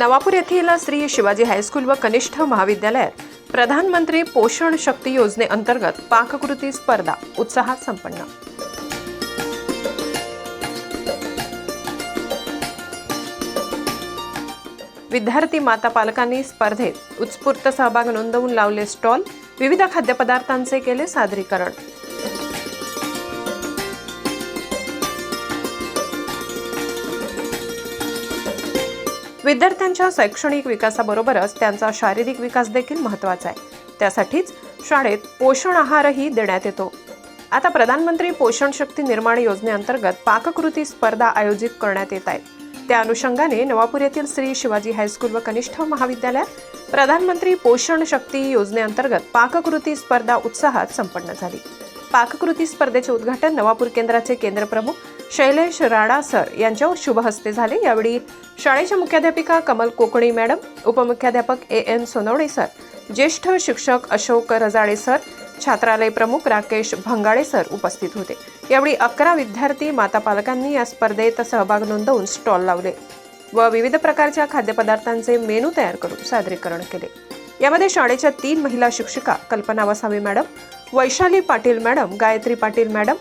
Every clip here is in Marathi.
नवापूर येथील श्री शिवाजी हायस्कूल व कनिष्ठ महाविद्यालयात प्रधानमंत्री पोषण शक्ती योजनेअंतर्गत पाककृती स्पर्धा उत्साहात संपन्न. विद्यार्थी माता पालकांनी स्पर्धेत उत्स्फूर्त सहभाग नोंदवून लावले स्टॉल विविध खाद्यपदार्थांचे केले सादरीकरण. विद्यार्थ्यांच्या शैक्षणिक विकासाबरोबरच त्यांचा शारीरिक विकास देखील महत्त्वाचा आहे. त्यासाठीच शाळेत पोषण आहारही देण्यात येतो. आता प्रधानमंत्री पोषण शक्ती निर्माण योजनेअंतर्गत पाककृती स्पर्धा आयोजित करण्यात येत आहेत. त्या अनुषंगाने नवापूर येथील श्री शिवाजी हायस्कूल व कनिष्ठ महाविद्यालयात प्रधानमंत्री पोषण शक्ती योजनेअंतर्गत पाककृती स्पर्धा उत्साहात संपन्न झाली. पाककृती स्पर्धेचे उद्घाटन नवापूर केंद्राचे केंद्रप्रमुख शैलेश राणा सर यांच्या शुभ हस्ते झाले. यावेळी शाळेच्या मुख्याध्यापिका कमल कोकणी मॅडम उपमुख्याध्यापक ए एन सोनवणे सर ज्येष्ठ शिक्षक अशोक रजाळे सर छात्रालय प्रमुख राकेश भंगाळे सर उपस्थित होते. यावेळी अकरा विद्यार्थी माता पालकांनी या स्पर्धेत सहभाग नोंदवून स्टॉल लावले व विविध प्रकारच्या खाद्यपदार्थांचे मेनू तयार करून सादरीकरण केले. यामध्ये शाळेच्या तीन महिला शिक्षिका Kalpana Vasave madam Vaishali Patil madam Gayatri Patil madam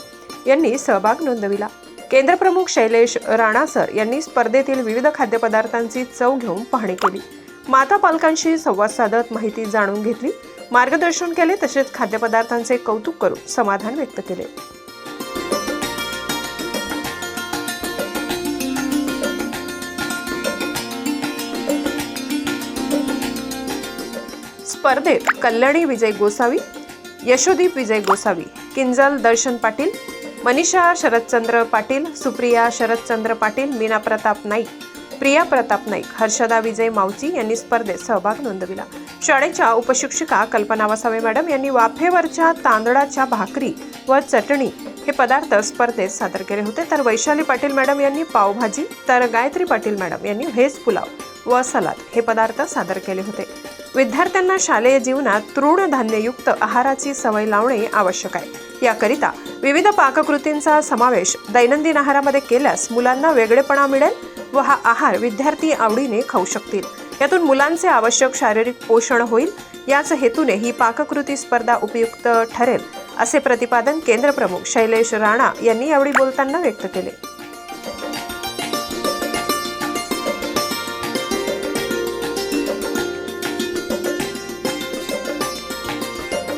यांनी सहभाग नोंदविला. केंद्रप्रमुख शैलेश राणा सर यांनी स्पर्धेतील विविध खाद्यपदार्थांची चव घेऊन पाहणी केली. माता पालकांशी संवाद साधत माहिती जाणून घेतली. मार्गदर्शन केले तसेच खाद्यपदार्थांचे कौतुक करून समाधान व्यक्त केले. स्पर्धेत कल्याणी विजय गोसावी यशोदीप विजय गोसावी किंजल दर्शन पाटील मनीषा शरदचंद्र पाटील सुप्रिया शरदचंद्र पाटील मीना प्रताप नाईक प्रिया प्रताप नाईक हर्षदा विजय मावची यांनी स्पर्धेत सहभाग नोंदविला. शाळेच्या उपशिक्षिका कल्पना वसावे मॅडम यांनी वाफेवरच्या तांदळाच्या भाकरी व चटणी हे पदार्थ स्पर्धेत सादर केले होते. तर वैशाली पाटील मॅडम यांनी पावभाजी तर गायत्री पाटील मॅडम यांनी व्हेज पुलाव. व सलाद हे पदार्थ सादर केले होते. विद्यार्थ्यांना शालेय जीवनात तृणधान्ययुक्त आहाराची सवय लावणे आवश्यक आहे. याकरिता विविध पाककृतींचा समावेश दैनंदिन आहारामध्ये केल्यास मुलांना वेगळेपणा मिळेल व हा आहार विद्यार्थी आवडीने खाऊ शकतील. यातून मुलांचे आवश्यक शारीरिक पोषण होईल. याच हेतूने ही पाककृती स्पर्धा उपयुक्त ठरेल असे प्रतिपादन केंद्रप्रमुख शैलेश राणा यांनी यावेळी बोलताना व्यक्त केले.